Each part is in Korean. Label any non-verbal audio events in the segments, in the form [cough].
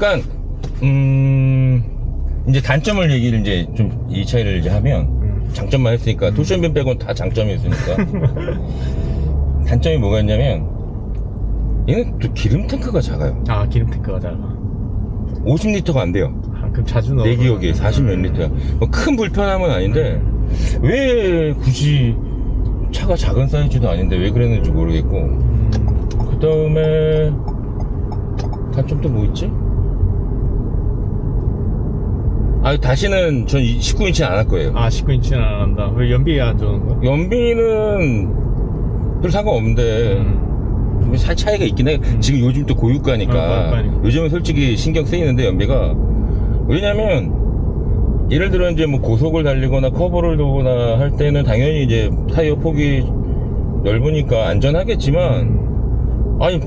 그러니까 음 이제 단점을 얘기를 이제 좀 이 차이를 이제 하면 음. 장점만 했으니까 토션빈 빼고는 다 장점이 있으니까. [laughs] 단점이 뭐가 있냐면 얘는 또 기름 탱크가 작아요. 아 기름 탱크가 작아. 50리터가 안 돼요. 아, 그럼 자주 넣어 내 기억에 40 몇 리터야. 뭐큰 불편함은 아닌데 왜 굳이 차가 작은 사이즈도 아닌데 왜 그랬는지 모르겠고. 음, 그 다음에 단점 또뭐 있지? 아 다시는 전 19인치는 안 할 거예요 아 19인치는 안 한다 왜 연비가 안 좋은 거? 연비는 별 상관없는데 음. 뭐살 차이가 있긴 해 지금 요즘 또 고유가니까 어, 고유가니까. 요즘은 솔직히 신경 쓰이는데 연비가 왜냐면 예를 들어 이제 뭐 고속을 달리거나 커브를 도거나 할 때는 당연히 이제 타이어 폭이 넓으니까 안전하겠지만 아니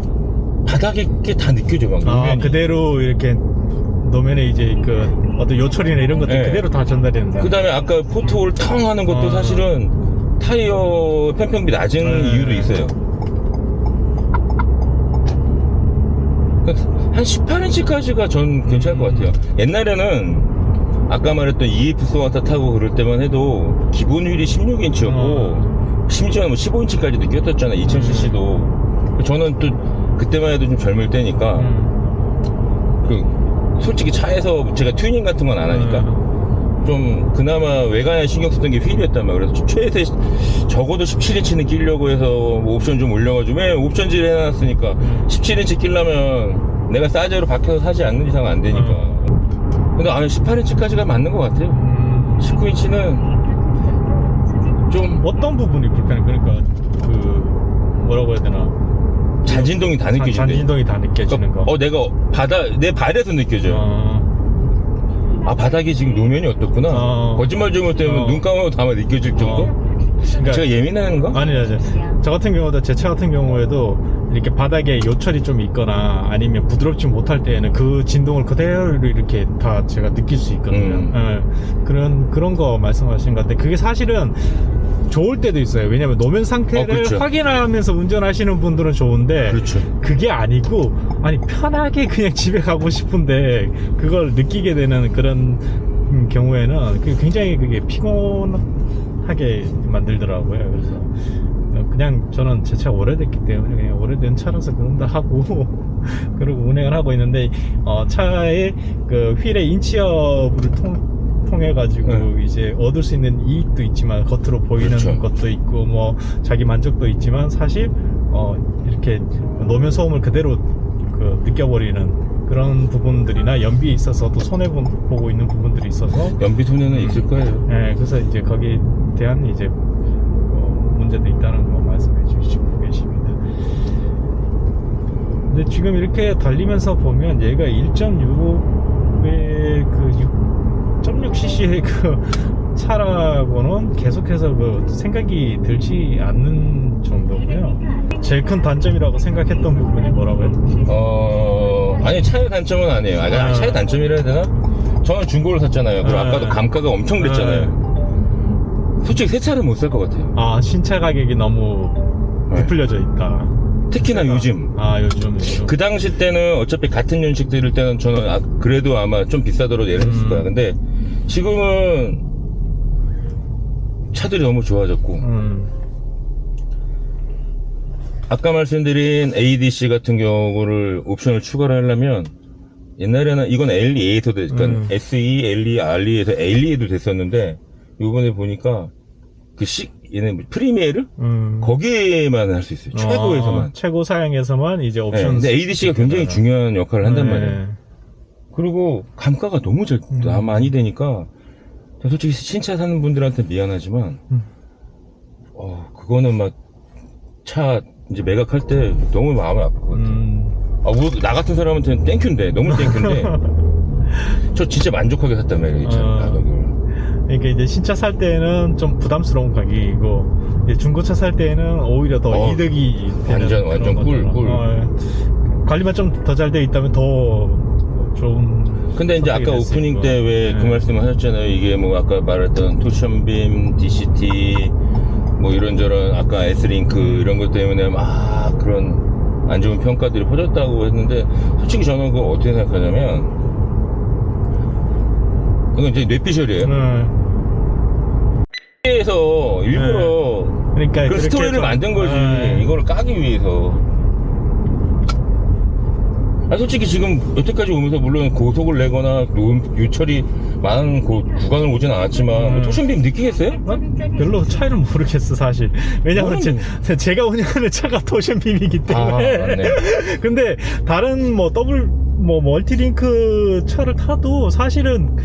바닥에 게 다 느껴져 막 아. 그대로 이렇게 노면에 이제 그 어떤 요철이나 이런 것들 네. 그대로 다 전달되는데 그 다음에 아까 포트홀 텅 하는 것도 어. 사실은 타이어 편평비 낮은 네. 이유도 있어요. 그러니까 한 18인치까지가 전 괜찮을 것 같아요. 옛날에는 아까 말했던 EF 소나타 타고 그럴 때만 해도 기본 휠이 16인치였고 어. 심지어 뭐 15인치까지도 끼었었잖아 2000cc도 저는 또 그때만 해도 좀 젊을 때니까 음. 그 솔직히 차에서 제가 튜닝 같은 건 안 하니까 음. 좀 그나마 외관에 신경 쓰던 게 휠이었단 말이야. 그래서 최대 적어도 17인치는 끼려고 해서 뭐 옵션 좀 올려가지고 왜 옵션질 해놨으니까 음. 17인치 끼려면 내가 사이즈로 박혀서 사지 않는 이상 안 되니까. 근데 아니 18인치까지가 맞는 것 같아요. 음. 19인치는 좀 어떤 부분이 불편해? 그러니까 그 뭐라고 해야 되나? 잔진동이 다 느껴진대. 잔진동이 다 느껴지는 거. 어 내가 바다 내 발에서 느껴져요. 어. 아 바닥이 지금 노면이 어떻구나. 어. 거짓말 좀 못하면 어. 눈 감아도 아마 느껴질 정도. 그러니까 제가 예민한가? 아니 아니 저 같은 경우도 제 차 같은 경우에도 이렇게 바닥에 요철이 좀 있거나 아니면 부드럽지 못할 때에는 그 진동을 그대로 이렇게 다 제가 느낄 수 있거든요. 음. 예, 그런 그런 거 말씀하신 것 같은데 그게 사실은 좋을 때도 있어요. 왜냐면 노면 상태를 어, 그렇죠. 확인하면서 운전하시는 분들은 좋은데 그렇죠. 그게 아니고 아니 편하게 그냥 집에 가고 싶은데 그걸 느끼게 되는 그런 음, 경우에는 그게 굉장히 그게 피곤하게 만들더라고요. 그래서 어, 그냥 저는 제 차 오래됐기 때문에 그냥 오래된 차라서 그런다 하고 [laughs] 그리고 운행을 하고 있는데 어, 차의 그 휠의 인치업을 통 통해 가지고 네. 이제 얻을 수 있는 이익도 있지만 겉으로 보이는 그렇죠. 것도 있고 뭐 자기 만족도 있지만 사실 어 이렇게 노면 소음을 그대로 그 느껴버리는 그런 부분들이나 연비에 있어서도 손해 본- 보고 있는 부분들이 있어서 연비 손해는 있을 거예요. 예, 그래서 이제 거기에 대한 이제 어, 문제도 있다는 거 말씀해 주시고 계십니다. 근데 지금 이렇게 달리면서 보면 얘가 1.6의 그 6.6cc의 그 차라고는 계속해서 그 생각이 들지 않는 정도고요. 제일 큰 단점이라고 생각했던 부분이 뭐라고요? 어, 아니, 차의 단점은 아니에요. 아니, 아. 차의 단점이라 해야 되나? 저는 중고를 샀잖아요. 그리고 아. 아까도 감가가 엄청 됐잖아요. 솔직히 새 차를 못 살 것 같아요. 아 신차 가격이 너무 네. 부풀려져 있다. 특히나 요즘. 아 요즘 요즘. 그 당시 때는 어차피 같은 연식 들일 때는 저는 아, 그래도 아마 좀 비싸더라도 얘를 했을 음. 거야. 근데 지금은 차들이 너무 좋아졌고, 음. 아까 말씀드린 ADC 같은 경우를 옵션을 추가를 하려면 옛날에는 이건 LE에도 돼, 그러니까 음. SE, LE, RE에서 LE에도 됐었는데 요번에 보니까 그 시, 얘는 뭐 프리미에르? 음. 거기에만 할 수 있어요. 최고에서만. 아, 최고 사양에서만 이제 네, 옵션. 근데 ADC가 굉장히 중요한 역할을 한단 네. 말이에요. 그리고 감가가 너무 잘, 음. 아, 많이 되니까 저 솔직히 신차 사는 분들한테 미안하지만 음. 어, 그거는 막 차 이제 매각할 때 너무 마음이 아플 것 같아요. 음. 아, 뭐, 나 같은 사람한테는 땡큐인데, 너무 땡큐인데, [laughs] 저 진짜 만족하게 샀단 말이에요, 이차 어. 가격을. 그러니까 이제 신차 살 때는 좀 부담스러운 가격이고 이제 중고차 살 때는 오히려 더 어, 이득이 되는 완전, 완전 꿀. 꿀. 어, 예. 관리만 좀 더 잘 돼 있다면 더 좋은. 근데 이제 아까 오프닝. 때 왜그 네. 말씀 하셨잖아요. 이게 뭐 아까 말했던 토션빔, DCT, 뭐 이런저런 아까 S링크 이런 것 때문에 막 그런 안 좋은 평가들이 퍼졌다고 했는데 솔직히 저는 그거 어떻게 생각하냐면 이건 이제 뇌피셜이에요. 네. 에서 일부러 그러니까 그 그렇게 스토리를 좀- 만든 거지. 네. 이거를 까기 위해서. 아, 솔직히 지금 여태까지 오면서 물론 고속을 내거나 노- 유철이 많은 고- 구간을 오진 않았지만 음. 뭐 토션빔 느끼겠어요? 난 별로 차이를 모르겠어 사실 왜냐면 제, 제가 운영하는 차가 토션빔이기 때문에 아, 맞네. [laughs] 근데 다른 뭐 더블 뭐 멀티링크 차를 타도 사실은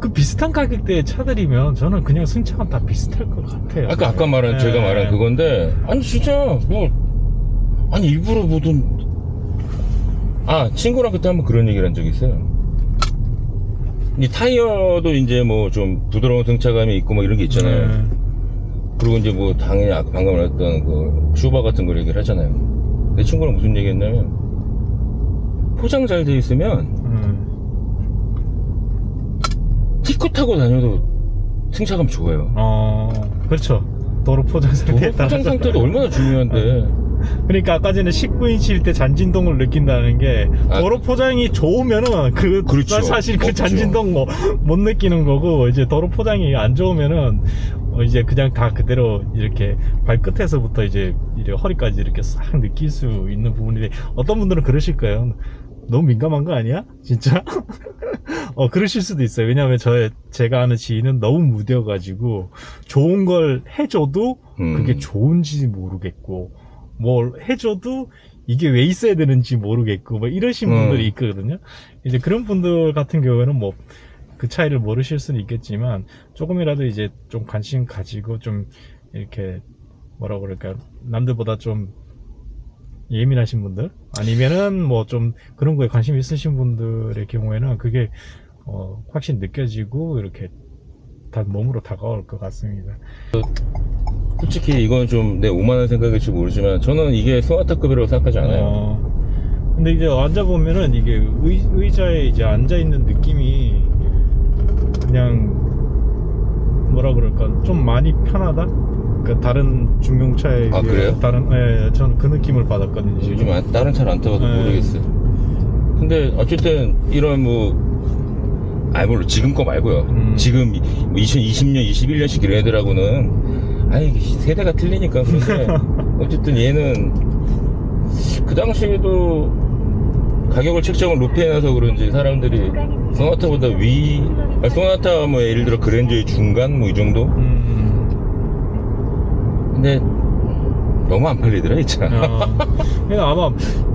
그 비슷한 가격대의 차들이면 저는 그냥 승차감 다 비슷할 것 같아요 아까 아까 말한 네. 제가 말한 그건데 아니 진짜 뭐 아니 일부러 뭐든 아 친구랑 그때 한번 그런 얘기를 한 적이 있어요. 이 타이어도 이제 뭐 좀 부드러운 승차감이 있고 뭐 이런 게 있잖아요. 네. 그리고 이제 뭐 당연히 아까 방금 말했던 그 슈바 같은 걸 얘기를 하잖아요. 내 친구랑 무슨 얘기했냐면 포장 잘 돼 있으면 음. 티코 타고 다녀도 승차감 좋아요. 어 그렇죠 도로 포장 상태에 따라서 포장 상태도 얼마나 중요한데. 그러니까 아까 전에 19인치일 때 잔진동을 느낀다는 게 아. 도로 포장이 좋으면은 그 그렇죠. 사실 그 없죠. 잔진동 뭐 못 느끼는 거고 이제 도로 포장이 안 좋으면은 어 이제 그냥 다 그대로 이렇게 발끝에서부터 이제 이렇게 허리까지 이렇게 싹 느낄 수 있는 부분인데 어떤 분들은 그러실 거예요. 너무 민감한 거 아니야? 진짜? [laughs] 어 그러실 수도 있어요. 왜냐하면 저 제가 아는 지인은 너무 무뎌가지고 좋은 걸 해줘도 음. 그게 좋은지 모르겠고 뭘 해줘도 이게 왜 있어야 되는지 모르겠고 뭐 이러신 음. 분들이 있거든요. 이제 그런 분들 같은 경우에는 뭐 그 차이를 모르실 수는 있겠지만 조금이라도 이제 좀 관심 가지고 좀 이렇게 뭐라 그럴까 남들보다 좀 예민하신 분들 아니면은 뭐 좀 그런 거에 관심 있으신 분들의 경우에는 그게 어 확실히 느껴지고 이렇게 다 몸으로 다가올 것 같습니다. 솔직히 이건 좀 내 오만한 생각일지 모르지만 저는 이게 소나타급이라고 생각하지 않아요. 어, 근데 이제 앉아 보면은 이게 의, 의자에 이제 앉아 있는 느낌이 그냥 뭐라 그럴까 좀 많이 편하다. 그 다른 중용차에 아, 비해 그래요? 다른 예, 저는 그 느낌을 받았거든요. 지금. 요즘 안- 다른 차를 안 타봐서 네. 모르겠어요. 근데 어쨌든 이런 뭐, 아, 물론 지금 거 말고요. 음. 지금 2020년, 21년식 이런 애들하고는, 아이, 세대가 틀리니까 그런데, [laughs] 어쨌든 얘는 그 당시에도 가격을 책정을 높이 해놔서 그런지 사람들이 소나타보다 위, 아, 소나타 뭐 예를 들어 그랜저의 중간 뭐 이 정도? 음, 근데 너무 안 팔리더라, 이 차. 어, 그러니까 아마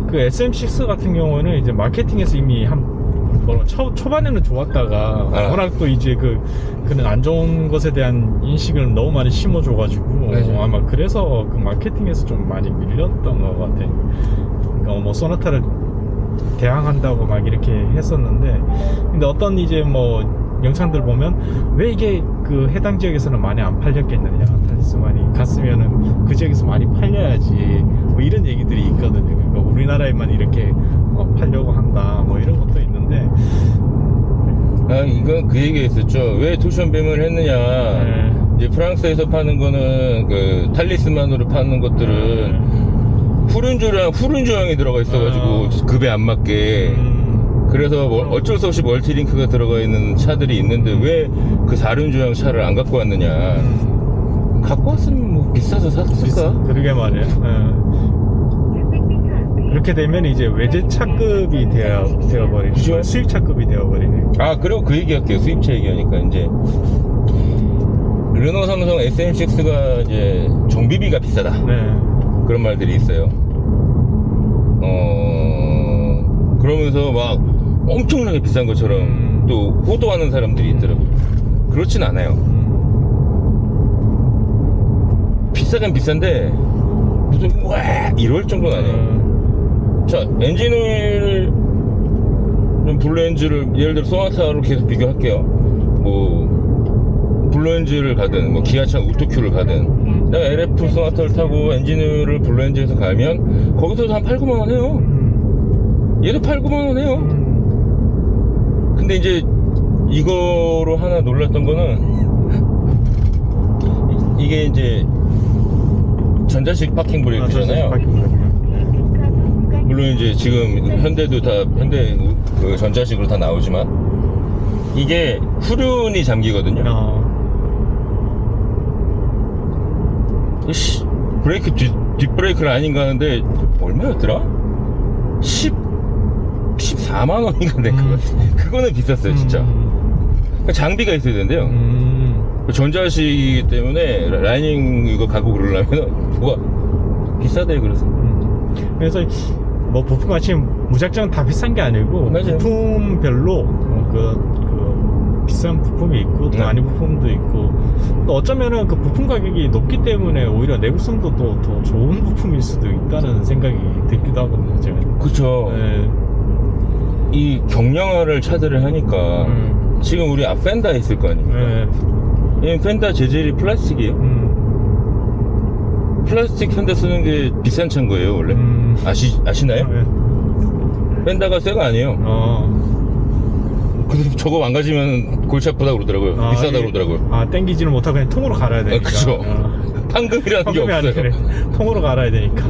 그 SM6 같은 경우는 이제 마케팅에서 이미 한 뭐라 초, 초반에는 좋았다가 아. 워낙 또 이제 그 그는 안 좋은 것에 대한 인식을 너무 많이 심어줘가지고 맞아요. 아마 그래서 그 마케팅에서 좀 많이 밀렸던 것 같아요. 그러니까 뭐 소나타를 대항한다고 막 이렇게 했었는데 근데 어떤 이제 뭐 영상들 보면 왜 이게 그 해당 지역에서는 많이 안 팔렸겠느냐 탈리스만이 갔으면은 그 지역에서 많이 팔려야지 뭐 이런 얘기들이 있거든요 그러니까 우리나라에만 이렇게 어, 팔려고 한다 뭐 이런 것도 있는데 아, 이건 그 얘기 했었죠. 왜 토션빔을 했느냐. 네. 이제 프랑스에서 파는 거는 그 탈리스만으로 파는 것들은 후륜조랑 후륜조형이 들어가 있어가지고 아. 급에 안 맞게. 음, 그래서 뭐 어쩔 수 없이 멀티링크가 들어가 있는 차들이 있는데 왜 그 4륜조형 차를 안 갖고 왔느냐. 음, 갖고 왔으면 뭐 비싸서 샀을까? 그러게 말이에요 예. 그렇게 되면 이제 외제차급이 되어, 되어버리는 그죠? 수입차급이 되어버리네 아 그리고 그 얘기할게요 수입차 얘기하니까 이제 르노 삼성 SM6가 이제 정비비가 비싸다 네. 그런 말들이 있어요 어 그러면서 막 엄청나게 비싼 것처럼 음. 또 호도하는 사람들이 있더라고요. 그렇진 않아요. 음, 비싸긴 비싼데 무슨 와 이럴 정도는 아니에요. 음, 자 엔진오일 블루엔즈를 예를 들어 소나타로 계속 비교할게요. 뭐 블루엔즈를 가든 뭐 기아차 우토큐를 가든 내가 LF 소나타를 타고 엔진오일을 블루엔즈에서 가면 거기서도 한 8, 9만 원 해요. 음, 얘도 8, 9만 원 해요. 음. 근데 이제 이거로 하나 놀랐던 거는 이- 이게 이제 전자식 파킹 브레이크잖아요 아. 물론 이제 지금 현대도 다 현대 그 전자식으로 다 나오지만 이게 후륜이 잠기거든요. 어, 씨, 브레이크 뒷, 뒷브레이크는 아닌가 하는데 얼마였더라? 10 14만 원인가 내 음. 그거 [laughs] 그거는 비쌌어요 진짜 음, 장비가 있어야 된대요 음, 전자식이기 때문에 라- 라이닝 이거 가고 그러려면 뭐가 비싸대 그래서 음. 그래서 뭐 부품 같이 무작정 다 비싼 게 아니고 맞아요. 부품별로 어, 그, 그 비싼 부품이 있고 또 네. 아닌 부품도 있고 또 어쩌면은 그 부품 가격이 높기 때문에 오히려 내구성도 또 더 좋은 부품일 수도 있다는 생각이 들기도 하거든요 제가 네. 이 경량화를 차들을 하니까 음. 지금 우리 앞 펜다 있을 거 아닙니까 네. 이 펜다 재질이 플라스틱이에요 음. 플라스틱 펜다 쓰는 게 비싼 차인 거예요 원래 음. 아시, 아시나요? 네. 펜다가 새거 아니에요 어. 그래서 저거 망가지면 골치 아프다 그러더라고요 아, 비싸다 이게- 그러더라고요 아 땡기지를 못하고 그냥 통으로 갈아야 되니까 그쵸. 어. 판금이라는 게 없어요 통으로 갈아야 되니까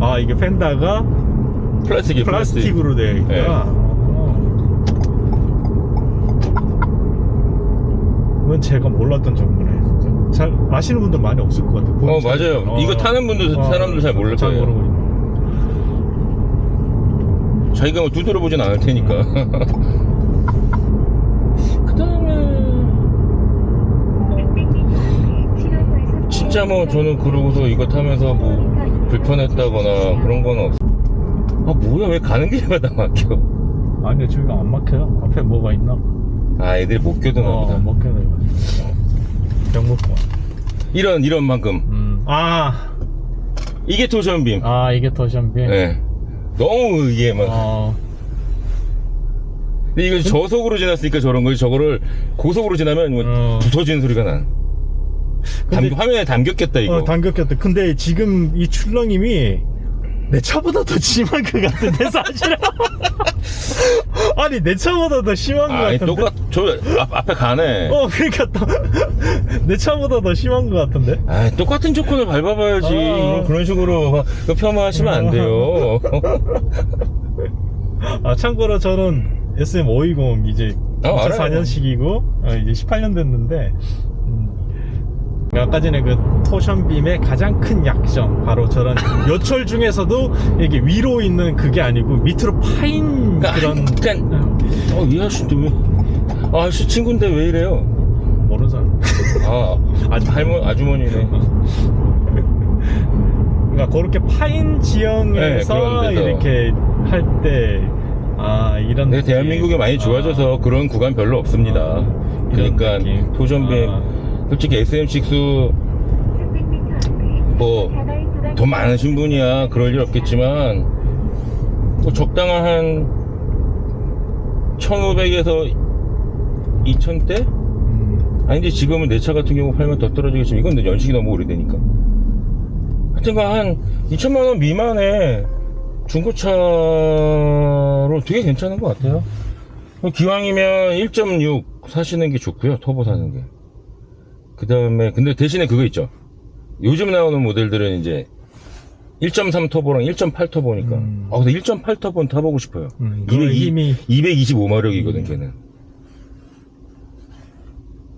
아 이게 펜다가 플라스틱이에요 플라스틱. 플라스틱으로 되어 있구나. 네. 어. 이건 제가 몰랐던 정보네 진짜. 잘 아시는 분들 많이 없을 것 같아요 어 맞아요. 이거 타는 분들 사람들 잘 모를 잘 거예요 모르고 있네. 자기가 뭐 두드려 보진 않을 테니까. [laughs] 그 다음에 진짜 뭐 저는 그러고서 이거 타면서 뭐 불편했다거나 그런 건 없어 아 뭐야? 왜 가는 길마다 막혀? 아니 저기가 안 막혀요. 앞에 뭐가 있나? 아 애들이 못 겨드나. 어 보다 막혀네 병목과 이런 이런 만큼. 음 아! 이게 토션빔. 아 이게 더샴비 네. 너무 이게 막. 어. 근데 이거 저속으로 지났으니까 저런 거지. 저거를 고속으로 지나면 뭐 어. 부서지는 소리가 난 근데- 담, 화면에 담겼겠다 이거. 어, 당겼겠다. 근데 지금 이 출렁임이 내 차보다 더 심한 것 같은데 사실은. [laughs] 아니 내 차보다 더 심한 것 아니 같은데. 똑같 저 앞, 앞에 가네 어 그러니까 또 내 [laughs] 차보다 더 심한 것 같은데. 아 똑같은 조건을 밟아봐야지 어. 이런 그런 식으로 막그 폄하하시면 안 돼요 아 참고로 저는 SM 520 이제 어, 알아요. 2004년식이고 어, 이제 18년 됐는데. 음, 아까 전에 그 토션빔의 가장 큰 약점 바로 저런 [laughs] 요철 중에서도 이게 위로 있는 그게 아니고 밑으로 파인 그러니까 그런 그러니까 어이 아저씨 또왜 아저씨 친구인데 왜 이래요 모르는 사람. 아 아주 할머 아주머니네 그러니까 그렇게 파인 네, 지형에서 데서. 이렇게 할 때 아 이런 느낌. 대한민국이 많이 좋아져서 아, 그런 구간 별로 없습니다 아, 그러니까. 도전빔 아. 솔직히 SM6 뭐 돈 많으신 분이야. 그럴 일 없겠지만 뭐 적당한 한 1500에서 2000대? 음, 아닌데 지금은 내 차 같은 경우 팔면 더 떨어지겠지만 이건 연식이 너무 오래되니까. 하여튼간 한 2천만원 미만의 중고차로 되게 괜찮은 것 같아요. 뭐 기왕이면 1.6 사시는 게 좋고요. 터보 사는 게 그 다음에 근데 대신에 그거 있죠. 요즘 나오는 모델들은 이제 1.3 터보랑 1.8 터보니까. 음. 아 근데 1.8 터보는 타보고 싶어요. 음, 그거 힘이 225마력이거든 걔는.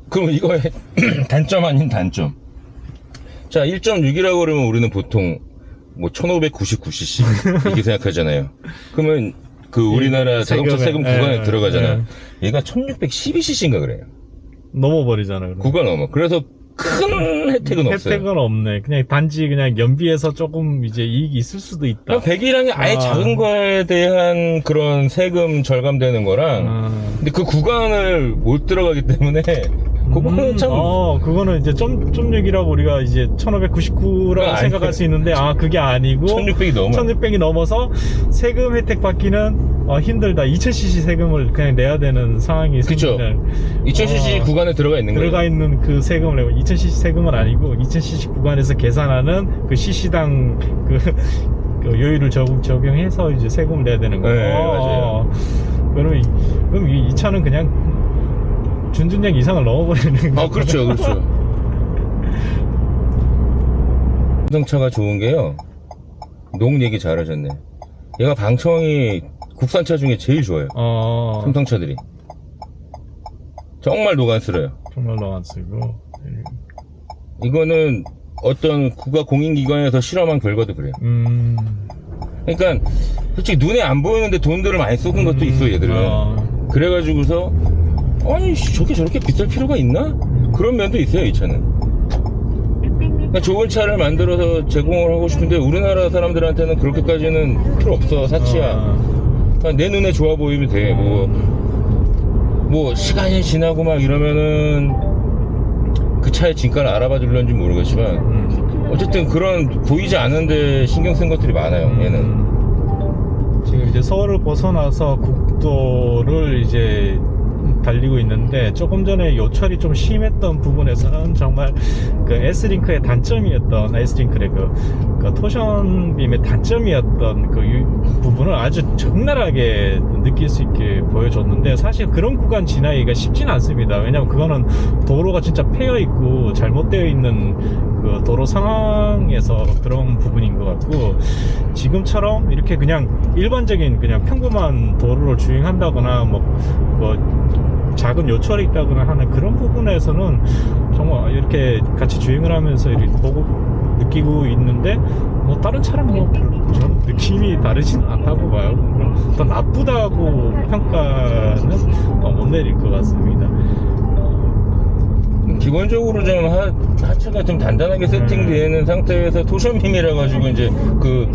그럼 이거의 [clears throat] 단점 아닌 단점? 자 1.6이라고 그러면 우리는 보통 뭐 1599cc 이렇게 생각하잖아요. 그러면 그 우리나라 이 자동차 세금 예, 구간에 예, 들어가잖아요 얘가 1612cc인가 그래요 넘어버리잖아요. 그럼. 구간 넘어 그래서 큰 혜택은 없어요 혜택은 없네. 그냥 단지 그냥 연비에서 조금 이제 이익이 있을 수도 있다. 그냥 배기량이 아예 아. 작은 거에 대한 그런 세금 절감되는 거랑 아. 근데 그 구간을 못 들어가기 때문에 그거는 음, 참 어, 그거는 이제 점, 점육이라고 우리가 이제 1599라고 아니, 생각할 수 있는데, 아, 그게 아니고. 1600이 넘어 1600이 넘어서 세금 혜택 받기는 어, 힘들다. 2000cc 세금을 그냥 내야 되는 상황이. 생기는 2000cc 어, 구간에 들어가 있는 거예요 들어가 있는 그 세금을 내고 2000cc 세금은 아니고 2000cc 구간에서 계산하는 그 cc당 그, [laughs] 그 요율을 적, 적용해서 이제 세금을 내야 되는 거예요. 네, 맞아요. 그럼 이, 그럼 이, 이 차는 그냥 준준량 이상을 넘어버리는 거. 아 그렇죠 그렇죠 [laughs] 자동차가 좋은 게요 농 얘기 잘하셨네 얘가 방청이 국산차 중에 제일 좋아요. 어, 삼성차들이. 정말 노간스러요. 정말로 안 쓰고. 이거는 어떤 국가 공인기관에서 실험한 결과도 그래요. 음. 그러니까 솔직히 눈에 안 보이는데 돈들을 많이 쏟은 것도 있어 얘들은. 어, 그래가지고서 아니 씨, 저게 저렇게 비쌀 필요가 있나? 그런 면도 있어요 이 차는. 그러니까 좋은 차를 만들어서 제공을 하고 싶은데 우리나라 사람들한테는 그렇게까지는 필요 없어 사치야. 어, 그러니까 내 눈에 좋아 보이면 돼. 뭐, 뭐, 시간이 지나고 막 이러면은 그 차의 진가를 알아봐 줄런지 모르겠지만, 음. 어쨌든 그런 보이지 않는데 신경 쓴 것들이 많아요, 얘는. 음. 지금 이제 서울을 벗어나서 국도를 달리고 있는데 조금 전에 요철이 좀 심했던 부분에서는 정말 그 S링크의 단점이었던 S링크의 그, 그 토션빔의 단점이었던 그 유- 부분을 아주 적나라하게 느낄 수 있게 보여줬는데 사실 그런 구간 지나기가 쉽진 않습니다. 왜냐면 그거는 도로가 진짜 패여 있고 잘못되어 있는 그 도로 상황에서 그런 부분인 것 같고 지금처럼 이렇게 그냥 일반적인 그냥 평범한 도로를 주행한다거나 뭐, 뭐 작은 요철이 있다거나 하는 그런 부분에서는 정말 이렇게 같이 주행을 하면서 이렇게 보고 느끼고 있는데 뭐 다른 차랑 뭐 별로 저는 느낌이 다르지는 않다고 봐요. 뭐더 나쁘다고 평가는 어, 못 내릴 것 같습니다. 기본적으로 좀 하, 하체가 좀 단단하게 세팅되어 있는 상태에서 토션빔이라 가지고 이제 그,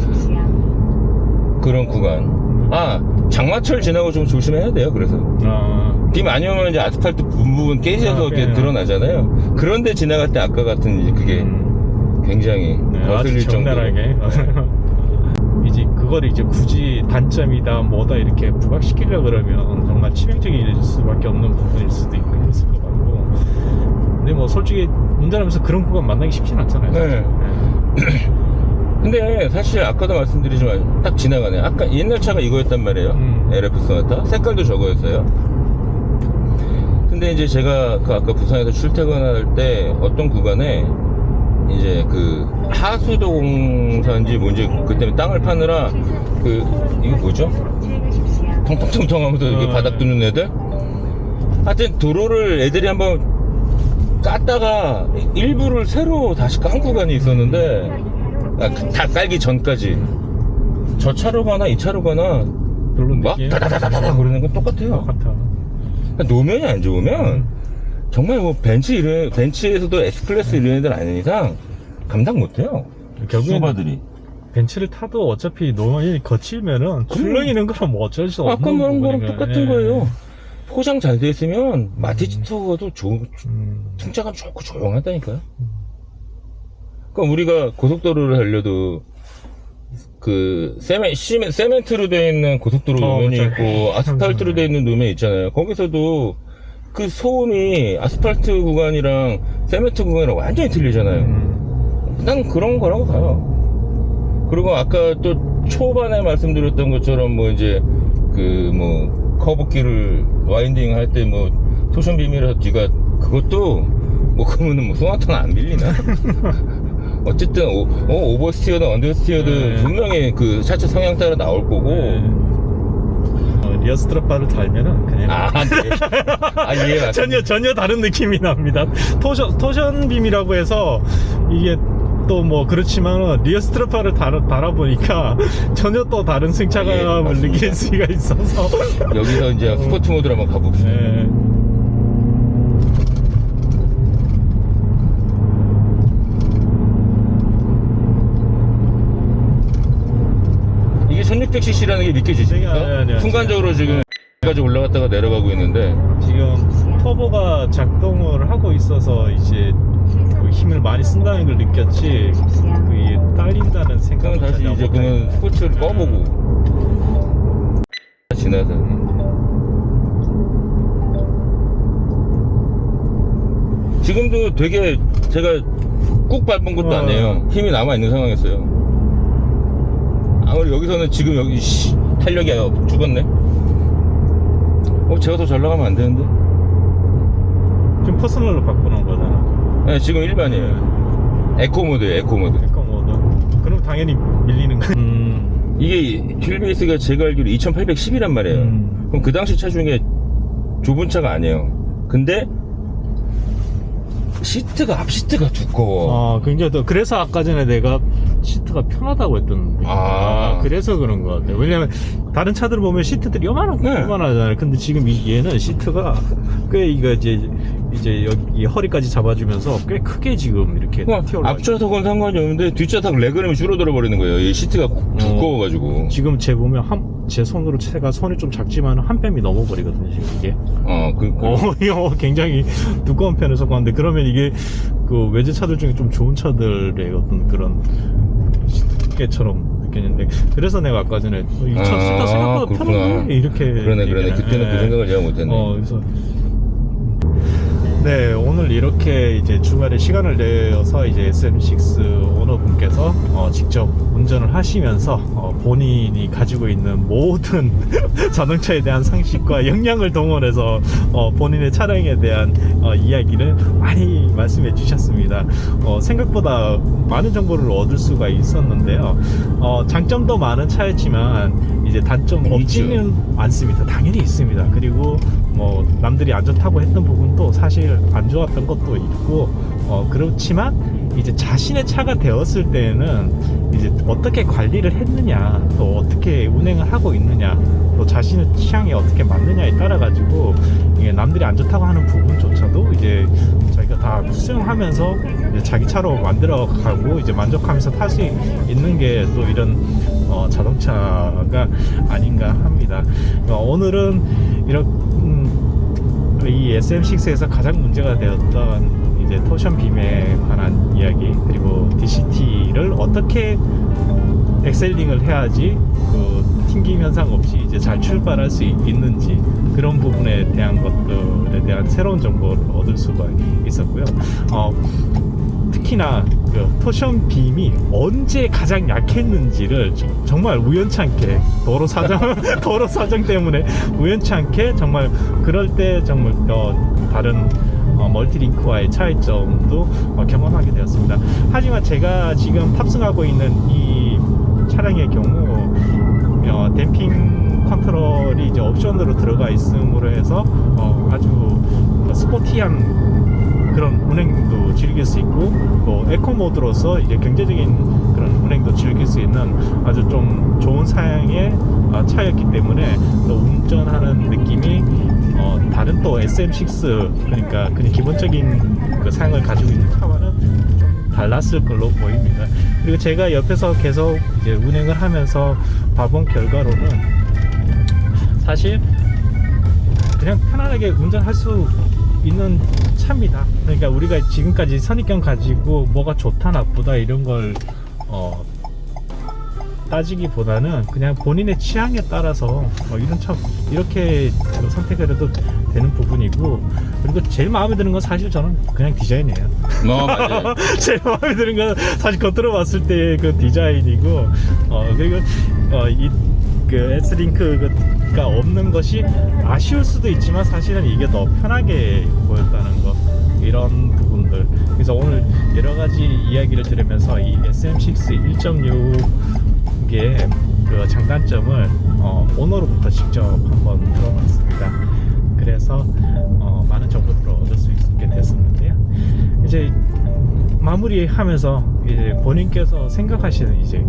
그런 구간. 아, 장마철 지나고 좀 조심해야 돼요, 그래서. 어, 비 많이 오면 이제 아스팔트 부분 깨져서 아, 이렇게. 드러나잖아요. 그런데 지나갈 때 아까 같은 그게 음. 굉장히 네, 아주 거슬릴 정도로. 적나라하게 [laughs] 이제 그거를 이제 굳이 단점이다 뭐다 이렇게 부각시키려 그러면 정말 치명적일 수밖에 없는 부분일 수도 있- 있을 것 같고 근데 뭐 솔직히 운전하면서 그런 구간 만나기 쉽진 않잖아요 네. 사실. [clears throat] 근데 사실 아까도 말씀드리지만 딱 지나가네. 아까 옛날 차가 이거였단 말이에요. 음. LF 소나타. 색깔도 저거였어요. 근데 이제 제가 그 아까 부산에서 출퇴근할 때 어떤 구간에 이제 그 하수도 공사인지 뭔지 그때 땅을 파느라 그 이거 뭐죠? 통통통통 하면서 이렇게 어, 바닥 두는 애들? 하여튼 도로를 애들이 한번 깠다가 일부를 새로 다시 깐 구간이 있었는데 아, 그다 깔기 전까지. 저 차로 가나 이 차로 가나 별로 막 느낌 다다다다다 그러는 건 똑같아요. 똑같아. 그러니까 노면이 안 좋으면 정말 뭐 벤츠 이런 벤츠에서도 S클래스 이런 애들 아닌 이상 감당 못해요. 결국엔 소바들이. 벤츠를 타도 어차피 노면이 거칠면은 출렁이는 거는 뭐 어쩔 수 없는 아까 말한 거랑. 똑같은 예. 거예요. 포장 잘 돼 있으면 마티즈 투어도 좋, 음. 승차감 좋고 조용하다니까요. 그러니까 우리가 고속도로를 달려도 그 세멘, 시멘, 세멘트로 되어 있는 고속도로 어, 노면이 그렇죠. 있고 아스팔트로 되어 있는 노면이 있잖아요. 거기서도 그 소음이 아스팔트 구간이랑 세멘트 구간이랑 완전히 틀리잖아요. 음. 난 그런 거라고 봐요. 그리고 아까 또 초반에 말씀드렸던 것처럼 뭐 이제 그 뭐 커브길을 와인딩 할 때 뭐 토션 비밀에서 뒤가 그것도 뭐 그러면은 뭐 소나타는 안 밀리나? [laughs] 어쨌든 오, 어, 오버스티어든 언더스티어든 네. 분명히 그 차체 성향 따라 나올 거고 네. 어, 리어 스트랩바를 달면은 그냥 아, 네. 아, 예, 맞습니다. 전혀 전혀 다른 느낌이 납니다. 토션 토션 빔이라고 해서 이게 또 뭐 그렇지만 리어 스트랩바를 달아, 달아보니까 [laughs] 전혀 또 다른 아, 예, 승차감을. 느낄 수가 있어서 여기서 이제 스포츠 모드로 한번 가봅시다. 네. 이게 1600cc라는 게 느껴지십니까? 네, 네, 네. 순간적으로 지금 까지 올라갔다가 내려가고 있는데 지금 터보가 작동을 하고 있어서 이제 그 힘을 많이 쓴다는 걸 느꼈지 그게 딸린다는 생각은 다시 이제 하겠네. 스포츠를 꺼보고 지나서 지금도 되게 제가 꾹 밟은 것도 어. 아니에요 힘이 남아있는 상황이었어요 아무리 여기서는 지금 여기 씨, 탄력이 죽었네. 어 제가 더 잘 나가면 안 되는데? 지금 퍼스널로 바꾸는 거잖아. 네, 지금 일반이에요. 에코 모드예요 에코 모드. 에코 모드. 그럼 당연히 밀리는 거 음, 이게 휠베이스가 제가 알기로 2810이란 말이에요. 음. 그럼 그 당시 차 중에 좁은 차가 아니에요. 근데 시트가 앞 시트가 두꺼워. 아, 굉장히 더, 그래서 아까 전에 내가 시트가 편하다고 했던. 아. 그래서 그런 것 같아요. 왜냐면, 다른 차들 보면 시트들이 요만한, 네. 요만하잖아요. 근데 지금 이, 얘는 시트가 꽤 이거 이제, 이제 여기 허리까지 잡아주면서 꽤 크게 지금 이렇게 그냥 튀어올라. 앞좌석은 상관이 없는데 뒷좌석 레그램이 줄어들어 버리는 거예요. 이 시트가 두꺼워가지고. 지금 제 보면 한, 제 손으로 제가 손이 좀 작지만 한 뺨이 넘어버리거든요, 지금 이게. 어, 그, 그 어, [laughs] 이거 굉장히 두꺼운 편에 속하는데 그러면 이게 그 외제차들 중에 좀 좋은 차들의 어떤 그런 시계처럼 느꼈는데 그래서 내가 아까 전에 어, 이차 아, 생각보다 그렇구나. 편한데 이렇게 그러네, 그러네. 그때는 그 예. 생각을 제가 못했네. 어, 그래서 네, 오늘 이렇게 이제 주말에 시간을 내어서 이제 SM6 오너분께서 어, 직접 운전을 하시면서 어, 본인이 가지고 있는 모든 [laughs] 자동차에 대한 상식과 역량을 동원해서 어, 본인의 차량에 대한 어, 이야기를 많이 말씀해 주셨습니다. 어, 생각보다 많은 정보를 얻을 수가 있었는데요. 어, 장점도 많은 차였지만 이제 단점 있죠. 없지는 않습니다. 당연히 있습니다. 그리고 뭐 남들이 안 좋다고 했던 부분도 사실 안 좋았던 것도 있고 어 그렇지만 이제 자신의 차가 되었을 때는 이제 어떻게 관리를 했느냐 또 어떻게 운행을 하고 있느냐 또 자신의 취향에 어떻게 맞느냐에 따라 가지고 이게 남들이 안 좋다고 하는 부분조차도 이제 저희가 다 수정하면서 이제 자기 차로 만들어 가고 이제 만족하면서 탈 수 있는 게 또 이런 어, 자동차가 아닌가 합니다. 어, 오늘은 이런 음, 이 SM6에서 가장 문제가 되었던 이제 토션 빔에 관한 이야기 그리고 DCT를 어떻게 엑셀링을 해야지 그 튕김 현상 없이 이제 잘 출발할 수 있- 있는지 그런 부분에 대한 것들에 대한 새로운 정보를 얻을 수가 있었고요. 어, 특히나 그 토션 빔이 언제 가장 약했는지를 지- 정말 우연찮게 도로 사정 [laughs] 도로 사정 때문에 우연찮게 정말 그럴 때 정말 어, 다른 어, 멀티링크와의 차이점도 어, 경험하게 되었습니다. 하지만 제가 지금 탑승하고 있는 이 차량의 경우 어, 댐핑 컨트롤이 이제 옵션으로 들어가 있음으로 해서 어, 아주 스포티한 그런 운행도 즐길 수 있고 또 에코 모드로서 이제 경제적인 그런 운행도 즐길 수 있는 아주 좀 좋은 사양의 어, 차였기 때문에 또 운전하는 느낌이 어, 다른 또 SM6 그러니까 그냥 기본적인 그 사양을 가지고 있는 차와는 좀 달랐을 걸로 보입니다. 그리고 제가 옆에서 계속 이제 운행을 하면서 봐본 결과로는 사실 그냥 편안하게 운전할 수 있는 차입니다. 그러니까 우리가 지금까지 선입견 가지고 뭐가 좋다 나쁘다 이런 걸 어, 따지기보다는 그냥 본인의 취향에 따라서 어, 이런 차 이렇게 선택을 해도 되는 부분이고 그리고 제일 마음에 드는 건 사실 저는 그냥 디자인이에요. 어, 맞아요. [laughs] 제일 마음에 드는 건 사실 겉으로 봤을 때 그 디자인이고 어 그리고 어이그 S링크 가 없는 것이 아쉬울 수도 있지만 사실은 이게 더 편하게 보였다는 거 이런 부분들 그래서 오늘 여러 가지 이야기를 들으면서 이 SM6 1.6의 그 장단점을 어, 오너로부터 직접 한번 들어봤습니다. 그래서 어, 많은 정보들을 얻을 수 있게 됐었는데요. 이제 마무리하면서 이제 본인께서 생각하시는 이제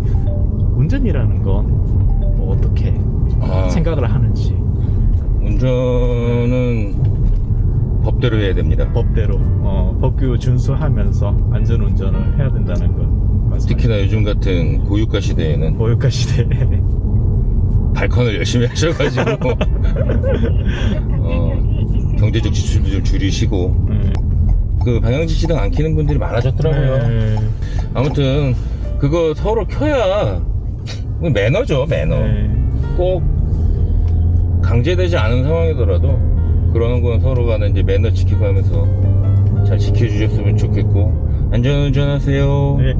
운전이라는 건 뭐 어떻게 아, 생각을 하는지 운전은 법대로 해야 됩니다. 법대로 어, 법규 준수하면서 안전 운전을 해야 된다는 것 말씀. 특히나 요즘 같은 고유가 시대에는 보육가 시대. 발컨을 열심히 하셔가지고 [laughs] 어, 경제적 지출도 좀 줄이시고 음, 그 방향지시등 안 키는 분들이 많아졌더라고요. 네, 아무튼 그거 서로 켜야 뭐 매너죠 매너. 네. 꼭 강제되지 않은 상황이더라도 그러는 건 서로 간에 이제 매너 지키고 하면서 잘 지켜주셨으면 좋겠고 안전운전하세요. 네.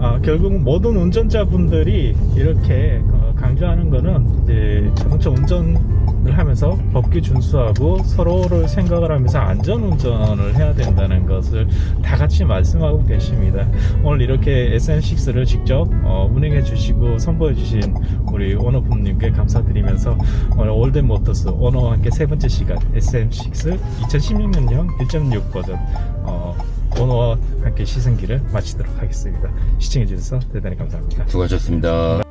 아, 결국 모든 운전자분들이 이렇게 어, 강조하는 거는 이제 자동차 운전 늘 하면서 법규 준수하고 서로를 생각을 하면서 안전운전을 해야 된다는 것을 다 같이 말씀하고 계십니다. 오늘 이렇게 SM6를 직접 어, 운행해 주시고 선보여 주신 우리 오너분님께 감사드리면서 오늘 올드모터스 오너와 함께 세 번째 시간 SM6 2016년형 1.6 버전 어, 오너와 함께 시승기를 마치도록 하겠습니다. 시청해 주셔서 대단히 감사합니다. 수고하셨습니다.